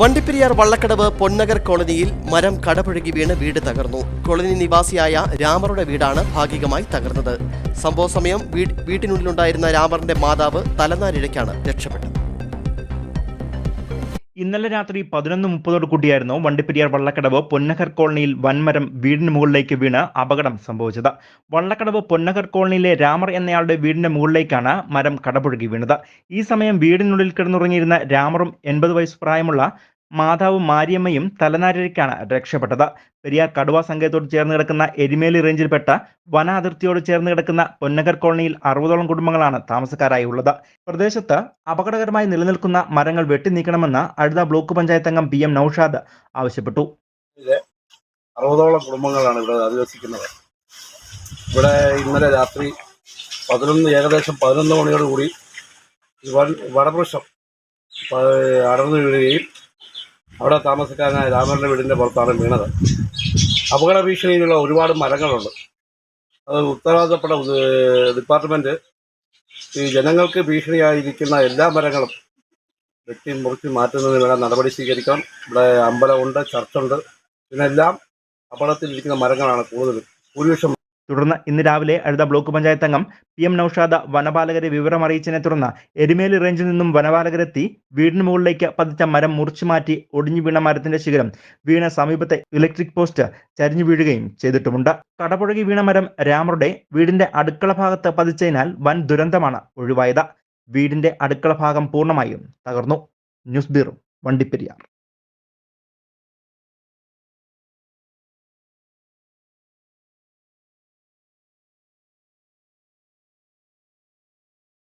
വണ്ടിപ്പെരിയാർ വള്ളക്കടവ് പൊന്നഗർ കോളനിയിൽ മരം കടപുഴകി വീണ് വീട് തകർന്നു. കോളനി നിവാസിയായ രാമറുടെ വീടാണ് ഭാഗികമായി തകർന്നത്. സംഭവ സമയം വീട് വീട്ടിനുള്ളിലുണ്ടായിരുന്ന രാമറിന്റെ മാതാവ് തലനാരിഴയ്ക്കാണ് രക്ഷപ്പെട്ടത്. ഇന്നലെ രാത്രി പതിനൊന്ന് മുപ്പതോട് കൂടിയായിരുന്നു വണ്ടിപ്പെരിയാർ വള്ളക്കടവ് പൊന്നഹർ കോളനിയിൽ വൻമരം വീടിന് മുകളിലേക്ക് വീണ് അപകടം സംഭവിച്ചത്. വള്ളക്കടവ് പൊന്നഹർ കോളനിയിലെ രാമർ എന്നയാളുടെ വീടിന്റെ മുകളിലേക്കാണ് മരം കടപുഴകി വീണത്. ഈ സമയം വീടിനുള്ളിൽ കിടന്നുറങ്ങിയിരുന്ന രാമറും എൺപത് വയസ്സ് പ്രായമുള്ള മാതാവ് മാരിയമ്മയും തലനാരിഴയ്ക്കാണ് രക്ഷപ്പെട്ടത്. പെരിയാർ കടുവ സങ്കേതത്തോട് ചേർന്ന് കിടക്കുന്ന എരിമേലി റേഞ്ചിൽപ്പെട്ട വന അതിർത്തിയോട് ചേർന്ന് കിടക്കുന്ന പൊന്നഗർ കോളനിയിൽ അറുപതോളം കുടുംബങ്ങളാണ് താമസക്കാരായി ഉള്ളത് പ്രദേശത്ത് അപകടകരമായി നിലനിൽക്കുന്ന മരങ്ങൾ വെട്ടിനീക്കണമെന്ന് അടുത്ത ബ്ലോക്ക് പഞ്ചായത്ത് അംഗം പി എം നൌഷാദ് ആവശ്യപ്പെട്ടു. അറുപതോളം കുടുംബങ്ങളാണ് ഇവിടെ അധിവസിക്കുന്നത്. ഇവിടെ ഇന്നലെ രാത്രി പതിനൊന്ന് ഏകദേശം പതിനൊന്ന് മണിയോടുകൂടി പ- അടർന്നു വീഴുകയും അവിടെ താമസക്കാരനായ രാമന്റെ വീടിന്റെ പുറത്താണ് വീണത്. അപകട ഭീഷണിയിലുള്ള ഒരുപാട് മരങ്ങളുണ്ട്. അത് ഉത്തരവാദിത്തപ്പെട്ട ഡിപ്പാർട്ട്മെന്റ് ഈ ജനങ്ങൾക്ക് ഭീഷണിയായിരിക്കുന്ന എല്ലാ മരങ്ങളും വെട്ടി മുറിച്ച് മാറ്റുന്നതിന് വേണ്ട നടപടി സ്വീകരിക്കണം. ഇവിടെ അമ്പലമുണ്ട് ചർച്ചുണ്ട്. ഇതിനെല്ലാം അപകടത്തിലിരിക്കുന്ന മരങ്ങളാണ് കൂടുതലും. ഭൂരിപക്ഷം തുടർന്ന് ഇന്ന് രാവിലെ അഴുത ബ്ലോക്ക് പഞ്ചായത്ത് അംഗം പി എം നൌഷാദ വനപാലകരെ വിവരം അറിയിച്ചതിനെ തുടർന്ന് എരുമേലി റേഞ്ചിൽ നിന്നും വനപാലകരെത്തി വീടിന് മുകളിലേക്ക് പതിച്ച മരം മുറിച്ചു മാറ്റി ഒടിഞ്ഞു വീണ മരത്തിന്റെ ശിഖരം വീണ സമീപത്തെ ഇലക്ട്രിക് പോസ്റ്റ് ചരിഞ്ഞു വീഴുകയും ചെയ്തിട്ടുമുണ്ട്. കടപുഴകി വീണ മരം രാമറുടെ വീടിന്റെ അടുക്കള ഭാഗത്ത് പതിച്ചതിനാൽ വൻ ദുരന്തമാണ് ഒഴിവായത്. വീടിന്റെ അടുക്കള ഭാഗം പൂർണമായും തകർന്നു. News bureau Vandiperiyar.